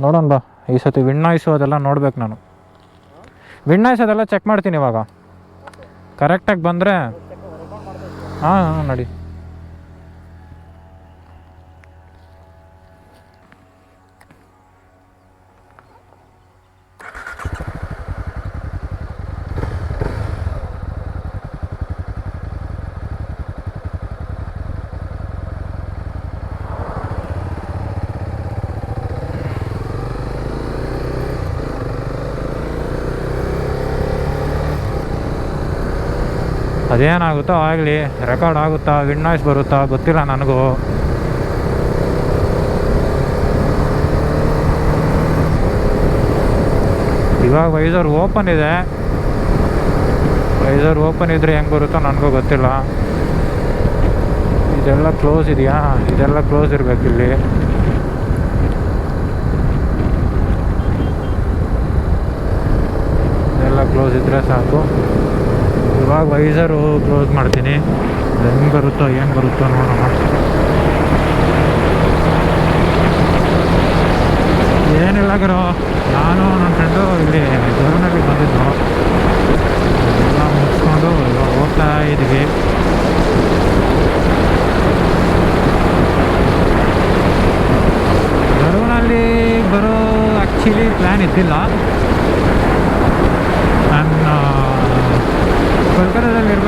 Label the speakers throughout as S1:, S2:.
S1: ನೋಡೋಣ ಬಾ. ಈ ಸತಿ ವಿಣ್ ನಾಯ್ಸು ಅದೆಲ್ಲ ನೋಡ್ಬೇಕು ನಾನು. ವಿಣ್ ನಾಯ್ಸ್ ಚೆಕ್ ಮಾಡ್ತೀನಿ ಇವಾಗ. ಕರೆಕ್ಟಾಗಿ ಬಂದರೆ ಹಾಂ ಹಾಂ, ನಡಿ. ಅದೇನಾಗುತ್ತೋ ಆಗಲಿ ರೆಕಾರ್ಡ್ ಆಗುತ್ತಾ ವಿಂಡ್ ನಾಯ್ಸ್ ಬರುತ್ತಾ ಗೊತ್ತಿಲ್ಲ ನನಗೂ. ಇವಾಗ ವೈಸರ್ ಓಪನ್ ಇದೆ. ವೈಸರ್ ಓಪನ್ ಇದ್ದರೆ ಹೆಂಗೆ ಬರುತ್ತೋ ನನಗೂ ಗೊತ್ತಿಲ್ಲ. ಇದೆಲ್ಲ ಕ್ಲೋಸ್ ಇದೆಯಾ? ಇದೆಲ್ಲ ಕ್ಲೋಸ್ ಇರಬೇಕು ಇಲ್ಲಿ. ಇದೆಲ್ಲ ಕ್ಲೋಸ್ ಇದ್ದರೆ ಸಾಕು. ಇವಾಗ ವೈಸರು ಕ್ಲೋಸ್ ಮಾಡ್ತೀನಿ. ಹೆಂಗೆ ಬರುತ್ತೋ, ಏನು ಬರುತ್ತೋ ನೋಡೋಣ. ಏನಿಲ್ಲ ಗುರು, ನಾನು ನನ್ನ ಫ್ರೆಂಡು ಇಲ್ಲಿ ಜೋರ್ನಲ್ಲಿ ಬಂದಿದ್ದು. ಎಲ್ಲ ಮುಗಿಸ್ಕೊಂಡು ಇವಾಗ ಹೋಗ್ತಾ ಇದ್ದೀವಿ ಧರ್ಮನಲ್ಲಿ ಬರೋ ಆ್ಯಕ್ಚುಲಿ ಪ್ಲ್ಯಾನ್ ಇದ್ದಿಲ್ಲ ನನ್ನ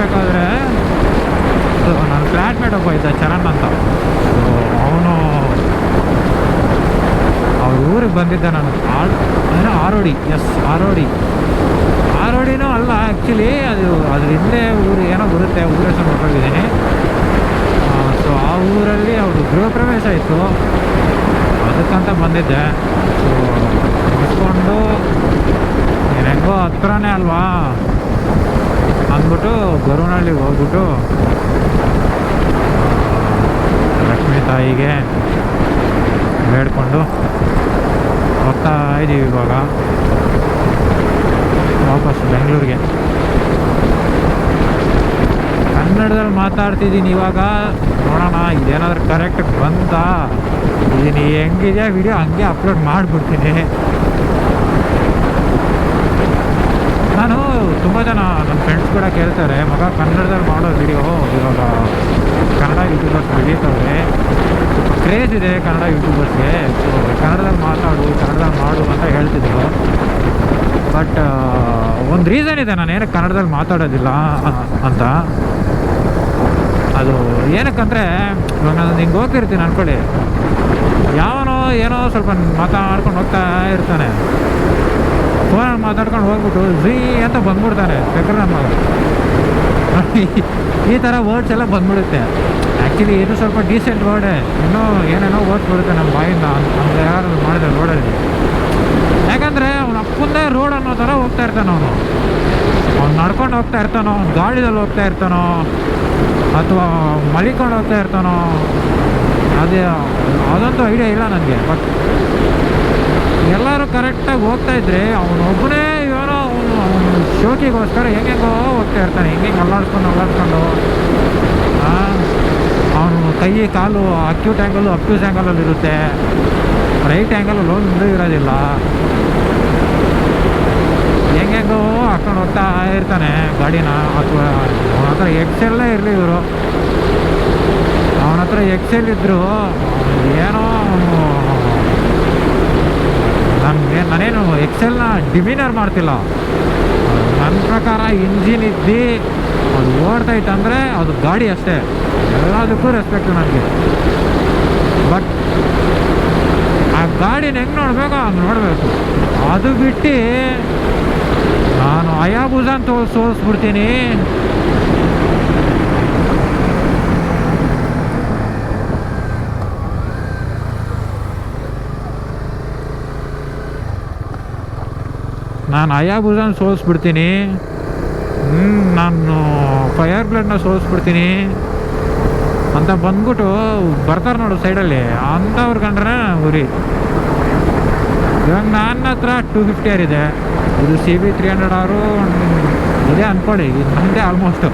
S1: ಇರಬೇಕಾದ್ರೆ ನನ್ನ ಫ್ಲಾಟ್ ಒಬ್ಬ ಇದ್ದ ಚರಣ್ ಅಂತ. ಅವನು ಅವ್ರ ಊರಿಗೆ ಬಂದಿದ್ದ ನಾನು. ಆಳ್ ಅಂದರೆ ಆರೋಡಿ ಎಸ್ ಆರೋಡಿ ಆರೋಡಿನೂ ಅಲ್ಲ ಆ್ಯಕ್ಚುಲಿ ಅದು ಅದ್ರ ಹಿಂದೆ ಊರು ಏನೋ ಬರುತ್ತೆ, ಊರ ಹೆಸರು ನೋಡ್ಕೊಂಡಿದ್ದೀನಿ ಸೊ ಆ ಊರಲ್ಲಿ ಅವ್ರದ್ದು ಗೃಹ ಪ್ರವೇಶ ಇತ್ತು. ಅದಕ್ಕಂತ ಬಂದಿದ್ದೆ. ಸೊ ಮುಗಿಸ್ಕೊಂಡು ಹೆಂಗೋ ಹತ್ರನೇ ಅಲ್ವಾ? ಅಂದ್ಬಿಟ್ಟು ಗರುನಹಳ್ಳಿಗೆ ಹೋಗ್ಬಿಟ್ಟು ಲಕ್ಷ್ಮೀ ತಾಯಿಗೆ ಬೇಡ್ಕೊಂಡು ಹೋಗ್ತಾ ಇದ್ದೀವಿ ಇವಾಗ. ವಾಪಸ್ ಬೆಂಗಳೂರಿಗೆ. ಕನ್ನಡದಲ್ಲಿ ಮಾತಾಡ್ತಿದ್ದೀನಿ ಇವಾಗ. ನೋಡೋಣ, ಇದೇನಾದ್ರೂ ಕರೆಕ್ಟ್ ಬಂತಾ ಇದೀನಿ, ಹೆಂಗಿದೆ ವಿಡಿಯೋ ಹಂಗೆ ಅಪ್ಲೋಡ್ ಮಾಡಿಬಿಡ್ತೀನಿ ನಾನು ತುಂಬ ಜನ ನನ್ನ ಫ್ರೆಂಡ್ಸ್ ಕೂಡ ಕೇಳ್ತಾರೆ, ಮಗ ಕನ್ನಡದಲ್ಲಿ ಮಾಡೋ ವಿಡಿಯೋ ಇವಾಗ ಕನ್ನಡ ಯೂಟ್ಯೂಬರ್ಸ್ ಬೆಳೀತವ್ರೆ ಕ್ರೇಜ್ ಇದೆ ಕನ್ನಡ ಯೂಟ್ಯೂಬರ್ಸ್ಗೆ ಕನ್ನಡದಲ್ಲಿ ಮಾತಾಡು ಕನ್ನಡದಲ್ಲಿ ಮಾಡು ಅಂತ ಹೇಳ್ತಿದ್ರು. ಬಟ್ ಒಂದು ರೀಸನ್ ಇದೆ, ನಾನು ಏನಕ್ಕೆ ಕನ್ನಡದಲ್ಲಿ ಮಾತಾಡೋದಿಲ್ಲ ಅಂತ. ಅದು ಏನಕ್ಕಂದರೆ, ಇವಾಗ ನಾನು ನಿಂಗೆ ಹೋಗ್ತಿರ್ತೀನಿ ಅಂದ್ಕೊಳ್ಳಿ ಯಾವನೋ ಏನೋ ಸ್ವಲ್ಪ ಮಾತಾಡ್ಕೊಂಡು ಹೋಗ್ತಾ ಇರ್ತಾನೆ. ಫೋನಲ್ಲಿ ಮಾತಾಡ್ಕೊಂಡು ಹೋಗ್ಬಿಟ್ಟು, ಝೀ ಅಂತ ಬಂದ್ಬಿಡ್ತಾರೆ ಬೇಕಾದ್ರೆ ನಮ್ಮ ಈ ಥರ ವರ್ಡ್ಸ್ ಎಲ್ಲ ಬಂದ್ಬಿಡುತ್ತೆ. ಆ್ಯಕ್ಚುಲಿ ಇದು ಸ್ವಲ್ಪ ಡೀಸೆಂಟ್ ವರ್ಡೇ ಇನ್ನೂ ಏನೇನೋ ವರ್ಡ್ಸ್ ಬರುತ್ತೆ ನಮ್ಮ ಬಾಯಿಂದ. ಅಂತ ಯಾರು ಮಾಡಿದ್ರೆ ರೋಡಲ್ಲಿ ಯಾಕಂದರೆ ಅವ್ನು ಅಪ್ಪಂದೇ ರೋಡ್ ಅನ್ನೋ ಥರ ಹೋಗ್ತಾ ಇರ್ತಾನೆ ಅವನು. ಅವ್ನು ನಡ್ಕೊಂಡು ಹೋಗ್ತಾ ಇರ್ತಾನೋ, ಅವ್ನು ಗಾಡಿದಲ್ಲಿ ಹೋಗ್ತಾ ಇರ್ತಾನೋ, ಅಥವಾ ಮಲಿಕೊಂಡು ಹೋಗ್ತಾ ಇರ್ತಾನೋ, ಅದೇ ಅದಂತೂ ಐಡಿಯಾ ಇಲ್ಲ ನನಗೆ ಬಟ್ ಎಲ್ಲರೂ ಕರೆಕ್ಟಾಗಿ ಹೋಗ್ತಾ ಇದ್ರೆ ಅವನೊಬ್ಬನೇ ಏನೋ ಅವನು ಶೋಕಿಗೋಸ್ಕರ ಹೆಂಗೆಂಗೋ ಹೋಗ್ತಾ ಇರ್ತಾನೆ. ಹೆಂಗೆ ಅಲ್ಲಾಡ್ಸ್ಕೊಂಡು ಅಲ್ಲಾಡ್ಸ್ಕೊಂಡು. ಅವನು ಕೈ, ಕಾಲು ಅಕ್ಯೂಟ್ ಆ್ಯಂಗಲು ಅಕ್ಯೂಸ್ ಆ್ಯಂಗಲಲ್ಲಿ ಇರುತ್ತೆ. ರೈಟ್ ಆ್ಯಂಗಲಲ್ಲಿ ಒಂದು ಇರೋದಿಲ್ಲ. ಹೆಂಗೆಂಗೋ ಹಾಕೊಂಡು ಹೋಗ್ತಾ ಇರ್ತಾನೆ ಗಾಡಿನ. ಅಥವಾ ಅವನ ಹತ್ರ ಎಕ್ಸೆಲ್ಲೇ ಇರಲಿ ಇವರು. ಅವನ ಹತ್ರ ಎಕ್ಸೆಲ್ ಇದ್ದರು ಏನೋ ಅವನು ನನಗೆ ನಾನೇನು ಎಕ್ಸೆಲ್ನ ಡಿಮಿನರ್ ಮಾಡ್ತಿಲ್ಲ. ನನ್ನ ಪ್ರಕಾರ ಇಂಜಿನ್ ಇದ್ದು, ಅದು ಓಡ್ತೈತೆ ಅಂದರೆ ಅದು ಗಾಡಿ ಅಷ್ಟೇ. ಎಲ್ಲದಕ್ಕೂ ರೆಸ್ಪೆಕ್ಟ್ ನನಗೆ. ಬಟ್ ಆ ಗಾಡಿನ ಹೆಂಗೆ ನೋಡಬೇಕು ಹಂಗೆ ನೋಡಬೇಕು. ಅದು ಬಿಟ್ಟು ನಾನು ಅಯಾಬುಜಾನ್ ತೋ ಸೋರಿಸ್ಬಿಡ್ತೀನಿ ನಾನು ಅಯಾಬುಜಾನ್ ಸೋಲಿಸ್ಬಿಡ್ತೀನಿ. ನಾನು ಫೈರ್ ಬ್ಲಡ್ನ ಸೋಲಿಸ್ಬಿಡ್ತೀನಿ. ಅಂತ ಬಂದ್ಬಿಟ್ಟು ಬರ್ತಾರೆ ನೋಡು ಸೈಡಲ್ಲಿ. ಅಂಥವ್ರು ಕಂಡ್ರೆ ಉರಿ. ಇವಾಗ ನನ್ನ ಹತ್ರ ಟೂ ಫಿಫ್ಟಿ ಆರ್ ಇದೆ ಇದು ಸಿ ಬಿ ತ್ರೀ ಹಂಡ್ರೆಡ್ ಆರು, ಇದೇ ಅಂದ್ಕೊಳ್ಳಿ ಇದು ನನ್ನದೇ ಆಲ್ಮೋಸ್ಟು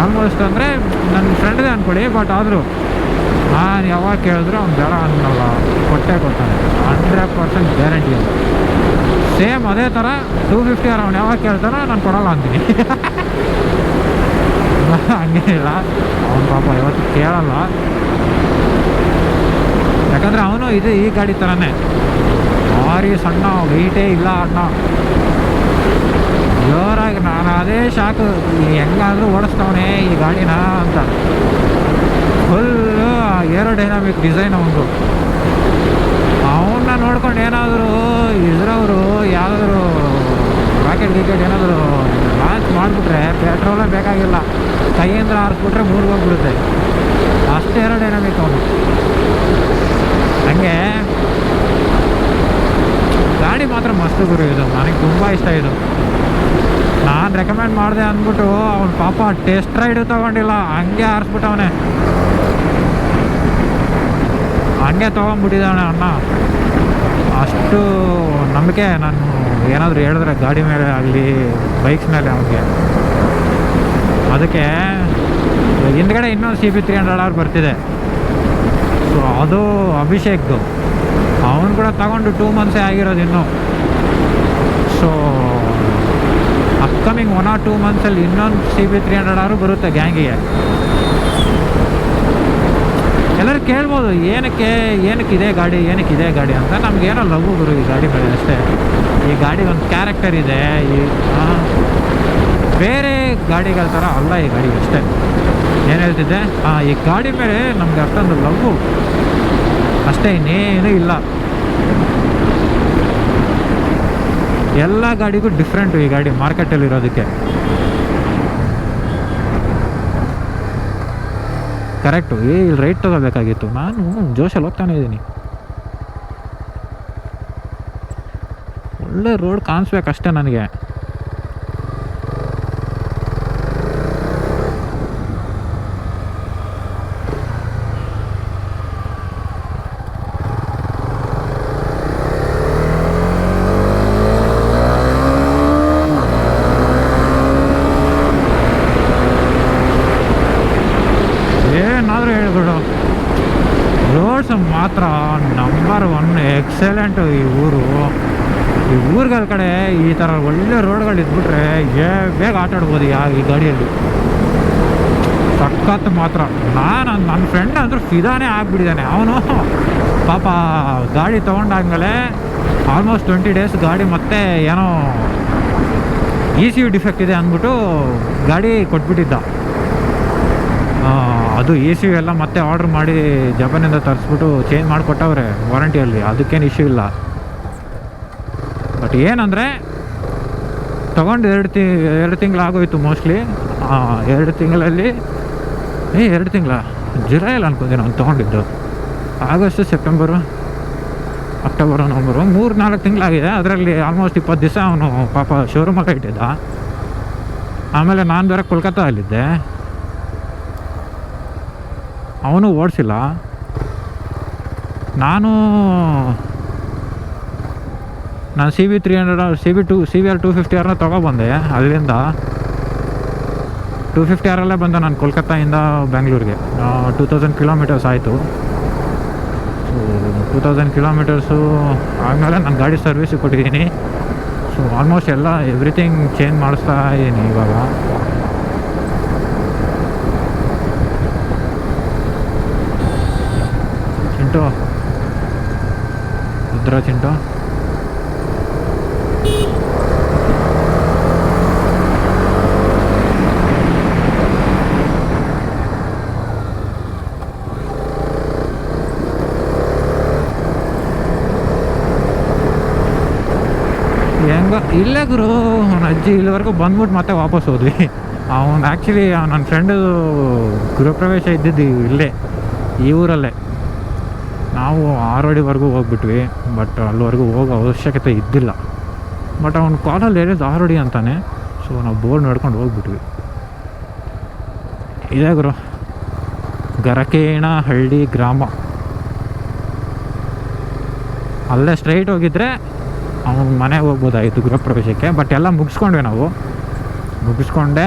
S1: ಆಲ್ಮೋಸ್ಟ್ ಅಂದರೆ ನನ್ನ ಫ್ರೆಂಡ್ದೇ ಅಂದ್ಕೊಳ್ಳಿ ಬಟ್ ಆದರೂ ನಾನು ಯಾವಾಗ ಕೇಳಿದ್ರೆ ಅವ್ನು ಬೇಡ ಅನ್ನಲ್ಲ. ಕೊಟ್ಟೆ ಕೊಡ್ತಾನೆ. ಹಂಡ್ರೆಡ್ ಪರ್ಸೆಂಟ್ ಗ್ಯಾರಂಟಿ ಅದು. ಸೇಮ್ ಅದೇ ಥರ ಟೂ ಫಿಫ್ಟಿ ಅವ್ನು ಯಾವಾಗ ಕೇಳ್ತಾನೋ ನಾನು ಕೊಡಲ್ಲ ಅಂತೀನಿ. ಹಂಗೇನಿಲ್ಲ. ಅವನು ಪಾಪ ಇವತ್ತು ಕೇಳಲ್ಲ. ಯಾಕಂದರೆ ಅವನು ಇದು ಈ ಗಾಡಿ ಥರನೇ ಭಾರಿ ಸಣ್ಣ ವೆಯ್ಟೇ ಇಲ್ಲ ಅಣ್ಣ. ಜೋರಾಗಿ ನಾನು ಅದೇ ಶಾಕು ಹೆಂಗಾದರೂ ಓಡಿಸ್ತವನೇ ಈ ಗಾಡಿನ ಅಂತ. ಫುಲ್ಲು ಏರೋಡೈನಾಮಿಕ್ ಡಿಸೈನ್ ಅವನು ನೋಡ್ಕೊಂಡು ಏನಾದರೂ ಇದ್ರವರು ಯಾವ್ದಾದ್ರು ರಾಕೆಟ್ ಗಿಕೆಟ್ ಏನಾದರೂ ಲಾಂಚ್ ಮಾಡಿಬಿಟ್ರೆ ಪೆಟ್ರೋಲೇ ಬೇಕಾಗಿಲ್ಲ. ಕೈಯಿಂದ ಆರಿಸ್ಬಿಟ್ರೆ ಮೂರು ಹೋಗ್ಬಿಡುತ್ತೆ. ಅಷ್ಟು ಏರೋಡೈನಾಮಿಕ್ ಅವನು. ಹಂಗೆ ಗಾಡಿ ಮಾತ್ರ ಮಸ್ತ್ ಗುರು ಇದು. ನನಗೆ ತುಂಬ ಇಷ್ಟ ಇದು. ನಾನು ರೆಕಮೆಂಡ್ ಮಾಡಿದೆ ಅಂದ್ಬಿಟ್ಟು ಅವ್ನ ಪಾಪ ಟೆಸ್ಟ್ ರೈಡ್ ತೊಗೊಂಡಿಲ್ಲ. ಹಂಗೆ ಆರಿಸ್ಬಿಟ್ಟವನೆ. ಹಂಗೆ ತೊಗೊಂಡ್ಬಿಟ್ಟಿದ್ದಾನೆ ಅಣ್ಣ. ಅಷ್ಟು ನಂಬಿಕೆ ನಾನು ಏನಾದರೂ ಹೇಳಿದ್ರೆ ಗಾಡಿ ಮೇಲೆ ಆಗಲಿ ಬೈಕ್ಸ್ ಮೇಲೆ ಅವನಿಗೆ ಅದಕ್ಕೆ ಹಿಂದ್ಗಡೆ ಇನ್ನೊಂದು C B three hundred R ಬರ್ತಿದೆ. ಸೊ ಅದು ಅಭಿಷೇಕ್ದು. ಅವನು ಕೂಡ ತಗೊಂಡು ಟೂ ಮಂತ್ಸೇ ಆಗಿರೋದು ಇನ್ನೂ. So upcoming one or two ಮಂತ್ಸಲ್ಲಿ ಇನ್ನೊಂದು ಸಿ ಬಿ ತ್ರೀ ಹಂಡ್ರೆಡ್ ಆರು ಬರುತ್ತೆ ಗ್ಯಾಂಗಿಗೆ. ಎಲ್ಲರೂ ಕೇಳ್ಬೋದು, ಏನಕ್ಕೆ ಏನಕ್ಕೆ ಇದೆ ಗಾಡಿ ಏನಕ್ಕೆ ಇದೆ ಗಾಡಿ? ಅಂತ. ನಮಗೇನೋ ಲಘು ಗುರು ಈ ಗಾಡಿ ಮೇಲೆ ಅಷ್ಟೇ. ಈ ಗಾಡಿ ಒಂದು ಕ್ಯಾರೆಕ್ಟರ್ ಇದೆ, ಈ ಬೇರೆ ಗಾಡಿಗಳ ಥರ ಅಲ್ಲ ಈ ಗಾಡಿ ಅಷ್ಟೇ. ಏನು ಹೇಳ್ತಿದ್ದೆ? ಹಾಂ ಈ ಗಾಡಿ ಮೇಲೆ ನಮಗೆ ಅಷ್ಟೊಂದು ಲಘು ಅಷ್ಟೇ, ಇನ್ನೇನು ಇಲ್ಲ. ಎಲ್ಲ ಗಾಡಿಗೂ ಡಿಫ್ರೆಂಟು ಈ ಗಾಡಿ ಮಾರ್ಕೆಟಲ್ಲಿ ಕರೆಕ್ಟು. ಏ ಇಲ್ಲಿ ರೈಟ್ ತಗೋಬೇಕಾಗಿತ್ತು. ನಾನು ಜೋಶಲ್ಲಿ ಹೋಗ್ತಾನೆ ಇದ್ದೀನಿ. ಒಳ್ಳೆ ರೋಡ್ ಕಾಣಿಸ್ಬೇಕಷ್ಟೇ ನನಗೆ ಏನಾದರೂ ಹೇಳ್ಬಿಡು ರೋಡ್ಸ್ ಮಾತ್ರ ನಂಬರ್ ಒನ್ ಎಕ್ಸಲೆಂಟು ಈ ಊರು. ಈ ಊರುಗಳ ಕಡೆ ಈ ಥರ ಒಳ್ಳೆ ರೋಡ್ಗಳು ಇದ್ಬಿಟ್ರೆ ಏ, ಬೇಗ ಆಟಾಡ್ಬೋದು ಯಾ ಈ ಗಾಡಿಯಲ್ಲಿ. ಸಖತ್ ಮಾತ್ರ. ನಾನು ನನ್ನ ಫ್ರೆಂಡ್ ಅಂದ್ರೂ ಫಿದಾನೇ ಆಗಿಬಿಟ್ಟಿದ್ದಾನೆ ಅವನು ಪಾಪ ಗಾಡಿ ತೊಗೊಂಡಾದ್ಮೇಲೆ ಆಲ್ಮೋಸ್ಟ್ ಟ್ವೆಂಟಿ ಡೇಸ್ ಗಾಡಿ ಮತ್ತೆ ಏನೋ ಇ ಸಿ ಯು ಡಿಫೆಕ್ಟ್ ಇದೆ ಅಂದ್ಬಿಟ್ಟು ಗಾಡಿ ಕೊಟ್ಬಿಟ್ಟಿದ್ದ. ಅದು ಎ ಸಿ ಎಲ್ಲ ಮತ್ತೆ ಆರ್ಡ್ರ್ ಮಾಡಿ ಜಪಾನಿಂದ ತರಿಸ್ಬಿಟ್ಟು ಚೇಂಜ್ ಮಾಡಿಕೊಟ್ಟವ್ರೆ ವಾರಂಟಿಯಲ್ಲಿ ಅದಕ್ಕೇನು ಇಶ್ಯೂ ಇಲ್ಲ. ಬಟ್ ಏನಂದರೆ, ತೊಗೊಂಡು ಎರಡು ತಿ, ಎರಡು ತಿಂಗಳಾಗೋಯ್ತು ಮೋಸ್ಟ್ಲಿ ಎರಡು ತಿಂಗಳಲ್ಲಿ, ಏ, ಎರಡು ತಿಂಗಳ? ಜುಲೈಯಲ್ಲಿ ಅನ್ಕೊಂತೀನಿ ಅವ್ನು ತೊಗೊಂಡಿದ್ದು. ಆಗಸ್ಟು, ಸೆಪ್ಟೆಂಬರು, ಅಕ್ಟೋಬರು, ನವಂಬರು ಮೂರು ನಾಲ್ಕು ತಿಂಗಳಾಗಿದೆ. ಅದರಲ್ಲಿ ಆಲ್ಮೋಸ್ಟ್ ಇಪ್ಪತ್ತು ದಿವಸ ಅವನು ಪಾಪ ಶೋರೂಮಾಗ ಇಟ್ಟಿದ್ದ. ಆಮೇಲೆ ನಾನು ಬೇರೆ ಕೋಲ್ಕತ್ತಾದಲ್ಲಿದ್ದೆ. ಅವನು ಓಡಿಸಿಲ್ಲ. ನಾನು ನಾನು C B three hundred C B two C B R two fifty ಆರ್ನ ತೊಗೊಬಂದೆ ಅಲ್ಲಿಂದ ಟು ಫಿಫ್ಟಿ ಆರಲ್ಲೇ ಬಂದೆ ನಾನು ಕೋಲ್ಕತ್ತಾಯಿಂದ ಬ್ಯಾಂಗ್ಳೂರಿಗೆ. ಟೂ ತೌಸಂಡ್ ಕಿಲೋಮೀಟರ್ಸ್ ಆಯಿತು. ಸೊ ಟೂ ತೌಸಂಡ್ ಕಿಲೋಮೀಟರ್ಸು ಆದಮೇಲೆ ನಾನು ಗಾಡಿ ಸರ್ವಿಸಿಗೆ ಕೊಟ್ಟಿದ್ದೀನಿ. ಸೊ ಆಲ್ಮೋಸ್ಟ್ ಎಲ್ಲ ಎವ್ರಿಥಿಂಗ್ ಚೇಂಜ್ ಮಾಡಿಸ್ತಾ ಇದ್ದೀನಿ ಇವಾಗ. ಚಿಂಟು ರುದ್ರ ಚಿಂಟು ಹೆಂಗ? ಇಲ್ಲೇ ಗುರು, ಅವನ ಅಜ್ಜಿ ಇಲ್ಲಿವರೆಗೂ ಬಂದ್ಬಿಟ್ಟು ಮತ್ತೆ ವಾಪಸ್ ಹೋದ್ವಿ. ಅವನು ಆ್ಯಕ್ಚುಲಿ ನನ್ನ ಫ್ರೆಂಡು ಗೃಹಪ್ರವೇಶ ಇದ್ದಿದ್ದು ಇಲ್ಲೇ, ಈ ಊರಲ್ಲೇ. ನಾವು ಆರೋಡಿವರೆಗೂ ಹೋಗ್ಬಿಟ್ವಿ ಬಟ್ ಅಲ್ಲಿವರೆಗೂ ಹೋಗೋ ಅವಶ್ಯಕತೆ ಇದ್ದಿಲ್ಲ. ಬಟ್ ಅವ್ನ ಕಾಲಲ್ಲಿ ಹೇಳಿದ್ದು ಆರೋಡಿ ಅಂತಾನೆ ಸೊ ನಾವು ಬೋರ್ಡ್ ನೋಡ್ಕೊಂಡು ಹೋಗ್ಬಿಟ್ವಿ. ಇದೇ ಗುರು, ಗರಕೇಣ ಹಳ್ಳಿ ಗ್ರಾಮ. ಅಲ್ಲೇ ಸ್ಟ್ರೈಟ್ ಹೋಗಿದ್ರೆ ಅವ್ನ ಮನೆಗೆ ಹೋಗ್ಬೋದಾಗಿತ್ತು ಗೃಹ ಪ್ರವೇಶಕ್ಕೆ ಬಟ್ ಎಲ್ಲ ಮುಗಿಸ್ಕೊಂಡ್ವಿ ನಾವು. ಮುಗಿಸ್ಕೊಂಡೆ,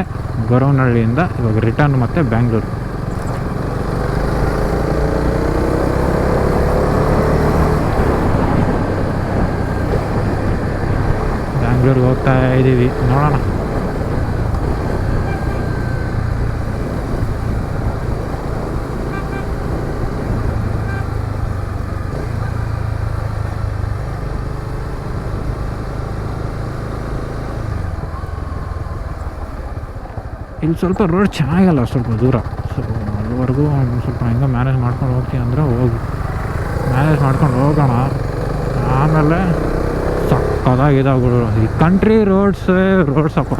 S1: ಗೊರವನಹಳ್ಳಿಯಿಂದ ಇವಾಗ ರಿಟರ್ನ್ ಮತ್ತು ಬ್ಯಾಂಗ್ಳೂರು ಬೆಂಗಳೂರಿಗೆ ಹೋಗ್ತಾ ಇದ್ದೀವಿ ನೋಡೋಣ ಇಲ್ಲಿ ಸ್ವಲ್ಪ ರೋಡ್ ಚೆನ್ನಾಗಿಲ್ಲ, ಸ್ವಲ್ಪ ದೂರ. ಸೊ ಅಲ್ಲಿವರೆಗೂ ಸ್ವಲ್ಪ ಹೆಂಗೆ ಮ್ಯಾನೇಜ್ ಮಾಡ್ಕೊಂಡು ಹೋಗ್ತೀನಿ ಅಂದರೆ ಹೋಗಿ. ಮ್ಯಾನೇಜ್ ಮಾಡ್ಕೊಂಡು ಹೋಗೋಣ. ಆಮೇಲೆ ಸಕ್ಕದಾಗಿದಾಗ್ಬಿಡು ಈ ಕಂಟ್ರಿ ರೋಡ್ಸ್ ರೋಡ್ಸ್ ಅಪ್ಪ.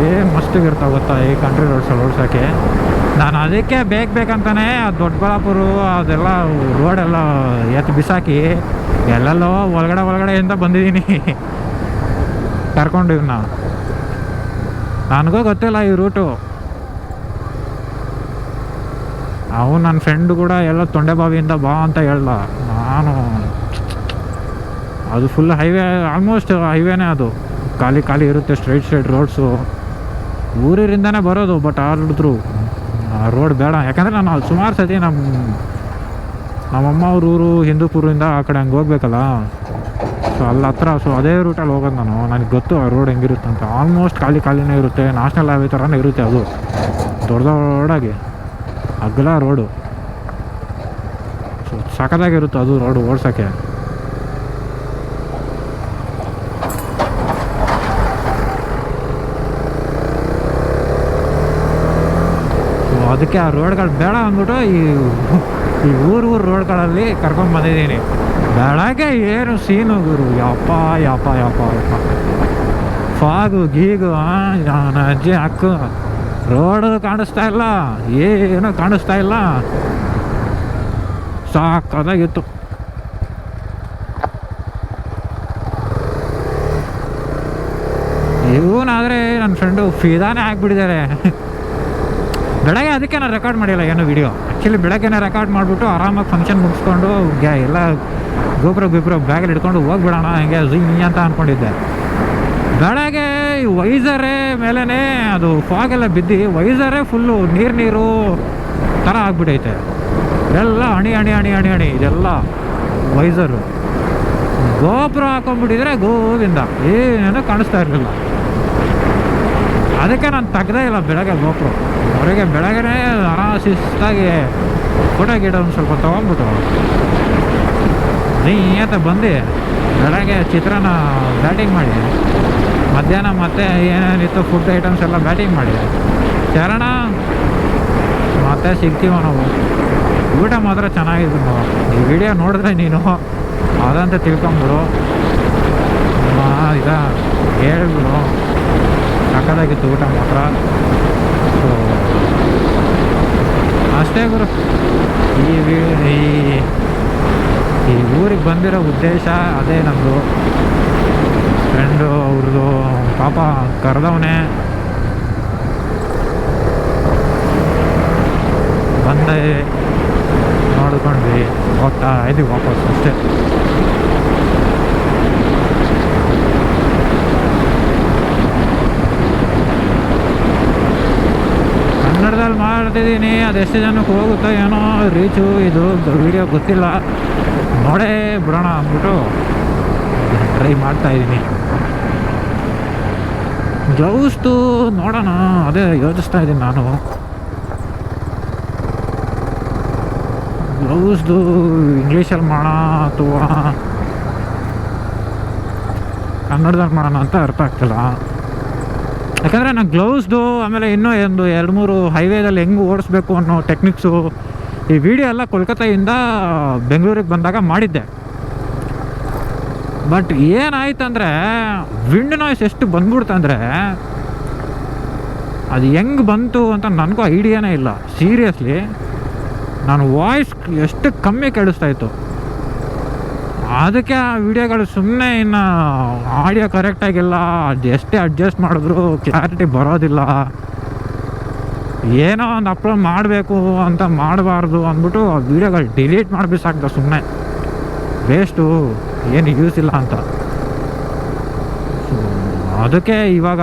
S1: ಏ ಮಸ್ತಿಗಿರ್ತಾವೆ ಗೊತ್ತಾ ಈ ಕಂಟ್ರಿ ರೋಡ್ಸ್ ಓಡ್ಸೋಕ್ಕೆ ನಾನು ಅದಕ್ಕೆ ಬೇಕು ಬೇಕಂತಾನೆ ದೊಡ್ಡಬಳ್ಳಾಪುರ ಅದೆಲ್ಲ ರೋಡೆಲ್ಲ ಎತ್ತು ಬಿಸಾಕಿ ಎಲ್ಲೆಲ್ಲೋ ಒಳಗಡೆ ಒಳಗಡೆಯಿಂದ ಬಂದಿದ್ದೀನಿ ಕರ್ಕೊಂಡು ನಾನು ನನಗೂ ಗೊತ್ತಿಲ್ಲ ಈ ರೂಟು ಅವನು ನನ್ನ ಫ್ರೆಂಡ್ ಕೂಡ ಎಲ್ಲ ತೊಂಡೆಬಾವಿಯಿಂದ ಬಾ ಅಂತ ಹೇಳ್ದ. ನಾನು ಅದು ಫುಲ್ ಹೈವೇ ಆಲ್ಮೋಸ್ಟ್ ಹೈವೇನೇ ಅದು. ಖಾಲಿ ಖಾಲಿ ಇರುತ್ತೆ ಸ್ಟ್ರೈಟ್ ಸ್ಟ್ರೈಟ್ ರೋಡ್ಸು ಊರಿರಿಂದನೇ ಬರೋದು ಬಟ್ ಆದ್ರೂ ಆ ರೋಡ್ ಬೇಡ. ಯಾಕಂದರೆ ನಾನು ಸುಮಾರು ಸತಿ ನಮ್ಮ ನಮ್ಮಮ್ಮ ಅವ್ರ ಊರು ಹಿಂದೂಪುರದಿಂದ ಆ ಕಡೆ ಹಂಗೆ ಹೋಗ್ಬೇಕಲ್ಲ. ಸೊ ಅಲ್ಲಿ ಹತ್ರ ಸೊ ಅದೇ ರೂಟಲ್ಲಿ ಹೋಗೋದು ನಾನು. ನನಗೆ ಗೊತ್ತು ಆ ರೋಡ್ ಹೆಂಗಿರುತ್ತೆ ಅಂತ. ಆಲ್ಮೋಸ್ಟ್ ಖಾಲಿ ಖಾಲಿನೇ ಇರುತ್ತೆ. ನ್ಯಾಷನಲ್ ಹೈವೇ ಥರನೇ ಇರುತ್ತೆ ಅದು. ದೊಡ್ಡ ದೊಡ್ಡದಾಗಿ. ಅಗಲ ರೋಡು. ಸೊ ಸಖತ್ತಾಗಿರುತ್ತೆ ಅದು ರೋಡು ಓಡ್ಸೋಕ್ಕೆ. ಅದಕ್ಕೆ ಆ ರೋಡ್ಗಳು ಬೇಡ ಅಂದ್ಬಿಟ್ಟು ಈ ಈ ಊರು ಊರು ರೋಡ್ಗಳಲ್ಲಿ ಕರ್ಕೊಂಡು ಬಂದಿದ್ದೀನಿ. ಬೆಳಗ್ಗೆ ಏನು ಸೀನು ಗುರು, ಯಪ್ಪ ಯಪ್ಪ ಯಪ್ಪ ಯಪ್ಪ. ಫಾಗು ಗೀಗು ನನ್ನ ಅಜ್ಜಿ, ಅಕ್ಕು. ರೋಡ್ ಕಾಣಿಸ್ತಾ ಇಲ್ಲ. ಏನು ಕಾಣಿಸ್ತಾ ಇಲ್ಲ. ಸಾಕದಾಗಿತ್ತು. ಇವನಾದರೆ ನನ್ನ ಫ್ರೆಂಡು ಫಿದಾನೇ ಆಗಿಬಿಟ್ಟಿದ್ದಾರೆ ಬೆಳಗ್ಗೆ ಅದಕ್ಕೆ ನಾನು ರೆಕಾರ್ಡ್ ಮಾಡಿಲ್ಲ ಏನೋ ವಿಡಿಯೋ ಆ್ಯಕ್ಚುಲಿ ಬೆಳಗ್ಗೆನೇ ರೆಕಾರ್ಡ್ ಮಾಡಿಬಿಟ್ಟು ಆರಾಮಾಗಿ ಫಂಕ್ಷನ್ ಮುಗಿಸ್ಕೊಂಡು ಗ್ಯಾ ಎಲ್ಲ ಗೋಪುರ ಗೋಪುರ ಬ್ಯಾಗಲ್ಲಿ ಹಿಡ್ಕೊಂಡು ಹೋಗ್ಬಿಡೋಣ, ಹಂಗೆ ಝೀ ಅಂತ ಅಂದ್ಕೊಂಡಿದ್ದೆ ಬೆಳಗ್ಗೆ ಈ ವೈಸರೇ ಮೇಲೇ ಅದು ಫಾಗೆಲ್ಲ ಬಿದ್ದು ವೈಸರೇ ಫುಲ್ಲು ನೀರು ನೀರು ಥರ ಆಗ್ಬಿಟ್ಟೈತೆ ಎಲ್ಲ ಅಣಿ ಅಣಿ ಅಣಿ ಅಣಿ ಅಣಿ ಇದೆಲ್ಲ ವೈಸರು. ಗೋಪುರ ಹಾಕೊಂಡ್ಬಿಟ್ಟಿದ್ರೆ ಗೋವಿಂದ. ಏನೇನೋ ಕಾಣಿಸ್ತಾ ಇರಲಿಲ್ಲ. ಅದಕ್ಕೆ ನಾನು ತೆಗ್ದೇ ಇಲ್ಲ ಬೆಳಗ್ಗೆ ಗೋಪುರ. ಹೊರಗೆ ಬೆಳಗ್ಗೆ ಆರಾಮ ಶಿಸ್ತಾಗಿ ಫೋಟೋ ಗಿಡ ಒಂದು ಸ್ವಲ್ಪ ತೊಗೊಂಡ್ಬಿಟ್ಟು ನೀ ಏತ ಬಂದು ಬೆಳಗ್ಗೆ ಚಿತ್ರನ ಬ್ಯಾಟಿಂಗ್ ಮಾಡಿ. ಮಧ್ಯಾಹ್ನ ಮತ್ತೆ ಏನೇನಿತ್ತು ಫುಡ್ ಐಟಮ್ಸ್ ಎಲ್ಲ ಬ್ಯಾಟಿಂಗ್ ಮಾಡಿದೆ ಚರಣ ಮತ್ತೆ ಸಿಗ್ತೀವ ನಾವು ಊಟ ಮಾತ್ರ ಚೆನ್ನಾಗಿದ್ದು ನಾವು ಈ ವಿಡಿಯೋ ನೋಡಿದ್ರೆ ನೀನು ಅದಂತ ತಿಳ್ಕೊಂಬಿಡು. ಇದ ಹೇಳ್ಬಿಡು. ಸಕ್ಕದಾಗಿತ್ತು ಊಟ ಮಾತ್ರ. ಸೊ ಅಷ್ಟೇ ಗುರು. ಈ ಈ ಊರಿಗೆ ಬಂದಿರೋ ಉದ್ದೇಶ ಅದೇ ನಮ್ಮದು ಫ್ರೆಂಡು ಅವ್ರದ್ದು ಪಾಪ ಕರೆದವನೇ. ಬಂದೆ. ನೋಡ್ಕೊಂಡ್ವಿ. ಹೋಗ್ತಾ ಇದ್ವಿ ವಾಪಸ್ ಅಷ್ಟೇ. ಕನ್ನಡದಲ್ಲಿ ಮಾಡ್ತಿದ್ದೀನಿ. ಅದೆಷ್ಟು ಜನಕ್ಕೆ ಹೋಗುತ್ತೋ ಏನೋ ರೀಚು. ಇದು ವಿಡಿಯೋ ಗೊತ್ತಿಲ್ಲ. ನೋಡೇ ಬಿಡೋಣ ಅಂದ್ಬಿಟ್ಟು. ಟ್ರೈ ಮಾಡ್ತಾ ಇದ್ದೀನಿ ಗ್ಲೌಸ್ದು ನೋಡೋಣ, ಅದೇ ಯೋಚಿಸ್ತಾ ಇದ್ದೀನಿ ನಾನು. ಗ್ಲೌಸ್ದು ಇಂಗ್ಲೀಷಲ್ಲಿ ಮಾಡೋಣ ಅಥವಾ ಕನ್ನಡದಲ್ಲಿ ಮಾಡೋಣ ಅಂತ ಅರ್ಥ ಆಗ್ತಿಲ್ಲ. ಯಾಕಂದರೆ ನಾನು ಗ್ಲೌಸ್ದು ಆಮೇಲೆ ಇನ್ನೂ ಒಂದು ಎರಡು ಮೂರು ಹೈವೇದಲ್ಲಿ ಹೆಂಗೆ ಓಡಿಸ್ಬೇಕು ಅನ್ನೋ ಟೆಕ್ನಿಕ್ಸು ಈ ವಿಡಿಯೋ ಎಲ್ಲ ಕೋಲ್ಕತ್ತಾಯಿಂದ ಬೆಂಗಳೂರಿಗೆ ಬಂದಾಗ ಮಾಡಿದ್ದೆ. ಬಟ್ ಏನಾಯ್ತಂದರೆ ವಿಂಡ್ ನಾಯ್ಸ್ ಎಷ್ಟು ಬಂದ್ಬಿಡ್ತಂದರೆ, ಅದು ಹೆಂಗೆ ಬಂತು ಅಂತ ನನಗೂ ಐಡಿಯಾನೇ ಇಲ್ಲ. ಸೀರಿಯಸ್ಲಿ ನಾನು ವಾಯ್ಸ್ ಎಷ್ಟು ಕಮ್ಮಿ ಕೇಳಿಸ್ತಾ ಇತ್ತು. ಅದಕ್ಕೆ ಆ ವಿಡಿಯೋಗಳು ಸುಮ್ಮನೆ ಇನ್ನು ಆಡಿಯೋ ಕರೆಕ್ಟಾಗಿಲ್ಲ ಅದು ಎಷ್ಟೇ ಅಡ್ಜಸ್ಟ್ ಮಾಡಿದ್ರು ಕ್ಲಾರಿಟಿ ಬರೋದಿಲ್ಲ. ಏನೋ ಒಂದು ಅಪ್ಲೋಡ್ ಮಾಡಬೇಕು ಅಂತ ಮಾಡಬಾರ್ದು ಅಂದ್ಬಿಟ್ಟು ಆ ವಿಡಿಯೋಗಳು ಡಿಲೀಟ್ ಮಾಡಬೇಕಾಗ್ತದೆ ಸುಮ್ಮನೆ ವೇಸ್ಟು ಏನು ಯೂಸ್ ಇಲ್ಲ ಅಂತ. ಸೊ ಅದಕ್ಕೆ ಇವಾಗ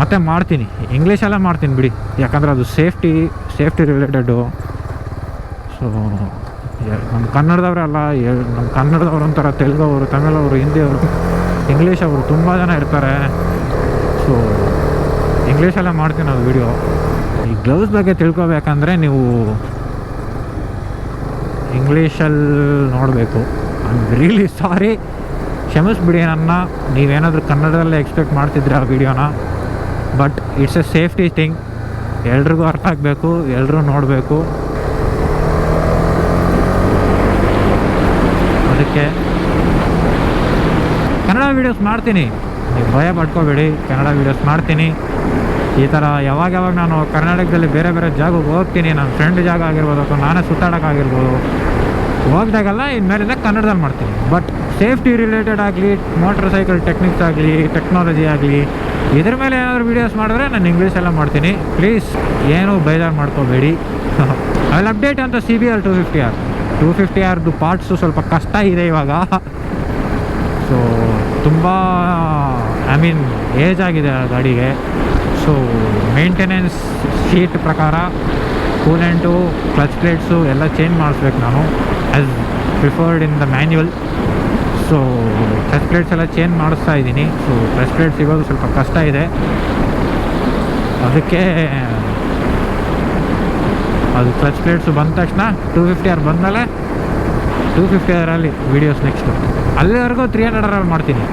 S1: ಮತ್ತೆ ಮಾಡ್ತೀನಿ. ಇಂಗ್ಲೀಷಲ್ಲೇ ಮಾಡ್ತೀನಿ ಬಿಡಿ. ಯಾಕಂದರೆ ಅದು ಸೇಫ್ಟಿ ಸೇಫ್ಟಿ ರಿಲೇಟೆಡು ಸೊ ನಮ್ಮ ಕನ್ನಡದವರಲ್ಲ ನಮ್ಮ ಕನ್ನಡದವ್ರು ಒಂಥರ ತೆಲುಗವರು, ತಮಿಳವರು, ಹಿಂದಿಯವರು ಇಂಗ್ಲೀಷ್ ಅವರು ತುಂಬ ಜನ ಇರ್ತಾರೆ. ಸೊ ಇಂಗ್ಲೀಷಲ್ಲೇ ಮಾಡ್ತೀನಿ ಅದು ವಿಡಿಯೋ ಈ ಗ್ಲೌಸ್ ಬಗ್ಗೆ ತಿಳ್ಕೊಬೇಕಂದ್ರೆ ನೀವು ಇಂಗ್ಲೀಷಲ್ಲಿ ನೋಡಬೇಕು. ಐ ಆಮ್ ರಿಯಲಿ ಸಾರಿ ಕ್ಷಮಿಸ್ಬಿಡಿ ನನ್ನ. ನೀವೇನಾದರೂ ಕನ್ನಡದಲ್ಲೇ ಎಕ್ಸ್ಪೆಕ್ಟ್ ಮಾಡ್ತಿದ್ರೆ ಆ ವಿಡಿಯೋನ but it's a safety thing ಎಲ್ರಿಗೂ ಅರ್ಥ ಆಗಬೇಕು ಎಲ್ಲರೂ ನೋಡಬೇಕು. ಅದಕ್ಕೆ ಕನ್ನಡ ವೀಡಿಯೋಸ್ ಮಾಡ್ತೀನಿ. ನೀವು ಭಯ ಪಡ್ಕೋಬೇಡಿ, ಕನ್ನಡ ವೀಡಿಯೋಸ್ ಮಾಡ್ತೀನಿ. ಈ ಥರ ಯಾವಾಗ ಯಾವಾಗ ನಾನು ಕರ್ನಾಟಕದಲ್ಲಿ ಬೇರೆ ಬೇರೆ ಜಾಗಕ್ಕೆ ಹೋಗ್ತೀನಿ, ನನ್ನ ಫ್ರೆಂಡ್ ಜಾಗ ಆಗಿರ್ಬೋದು ಅಥವಾ ನಾನೇ ಸುತ್ತಾಡೋಕ್ಕಾಗಿರ್ಬೋದು ಹೋಗ್ದಾಗೆಲ್ಲ ಇನ್ಮೇಲಿಂದ ಕನ್ನಡದಲ್ಲಿ ಮಾಡ್ತೀನಿ. ಬಟ್ ಸೇಫ್ಟಿ ರಿಲೇಟೆಡ್ ಆಗಲಿ ಮೋಟ್ರ್ ಸೈಕಲ್ ಟೆಕ್ನಿಕ್ಸ್ ಆಗಲಿ ಟೆಕ್ನಾಲಜಿ ಆಗಲಿ, ಇದ್ರ ಮೇಲೆ ಏನಾದರೂ ವೀಡಿಯೋಸ್ ಮಾಡಿದ್ರೆ ನಾನು ಇಂಗ್ಲೀಷೆಲ್ಲ ಮಾಡ್ತೀನಿ. ಪ್ಲೀಸ್ ಏನು ಬೇಜಾರು ಮಾಡ್ಕೋಬೇಡಿ. ಅಲ್ಲಿ ಅಪ್ಡೇಟ್ ಅಂತ C B R two fifty R two fifty ಆರ್ದು parts ಸ್ವಲ್ಪ ಕಷ್ಟ ಇದೆ ಇವಾಗ. ಸೊ ತುಂಬ ಐ ಮೀನ್ ಏಜ್ ಆಗಿದೆ ಆ ಗಾಡಿಗೆ. ಸೊ ಮೇಂಟೆನೆನ್ಸ್ ಶೀಟ್ ಪ್ರಕಾರ ಕೂಲೆಂಟು ಕ್ಲಚ್ ಪ್ಲೇಟ್ಸು ಎಲ್ಲ ಚೇಂಜ್ ಮಾಡಿಸ್ಬೇಕು ನಾನು as preferred in the manual so clutch plates ಎಲ್ಲ ಚೇಂಜ್ ಮಾಡಿಸ್ತಾ ಇದ್ದೀನಿ. ಸೊ ಕ್ಲಚ್ ಪ್ಲೇಟ್ ಸಿಗೋದು ಸ್ವಲ್ಪ ಕಷ್ಟ ಇದೆ. ಅದಕ್ಕೆ, ಅದು ಕ್ಲಚ್ ಪ್ಲೇಟ್ಸು ಬಂದ ತಕ್ಷಣ ಟೂ ಫಿಫ್ಟಿ ಆರ್ ಬಂದಮೇಲೆ ಟೂ ಫಿಫ್ಟಿ ಆರಲ್ಲಿ ವೀಡಿಯೋಸ್ ನೆಕ್ಸ್ಟು ಅಲ್ಲಿವರೆಗೂ ತ್ರೀ ಹಂಡ್ರೆಡ್ ಆರಲ್ಲಿ ಮಾಡ್ತೀನಿ.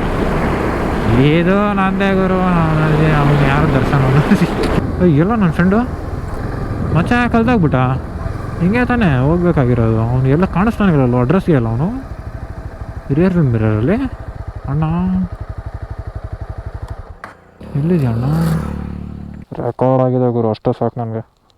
S1: ಏದೋ ನಂದೇ ಗುರು ಅವ್ನು ಯಾರು ದರ್ಶನ ಎಲ್ಲ ನನ್ನ ಫ್ರೆಂಡು ಮಚ್ಚ ಕಲ್ತಾಗ್ಬಿಟ್ಟ ಹಿಂಗೆ ತಾನೇ ಹೋಗ್ಬೇಕಾಗಿರೋದು. ಅವ್ನು ಎಲ್ಲ ಕಾಣಿಸ್ತಾನಿರಲ್ಲ ಅಡ್ರೆಸ್ಗೆ ಅಲ್ಲ ಅವನು. ಹಿರಿಯರ್ ಮಿರರಲ್ಲಿ ಅಣ್ಣ. ಎಲ್ಲಿದೆ ಅಣ್ಣ? ರೆಕಾರ್ಡ್ ಆಗಿದೆ ಗುರು, ಅಷ್ಟೇ ಸಾಕು ನನಗೆ.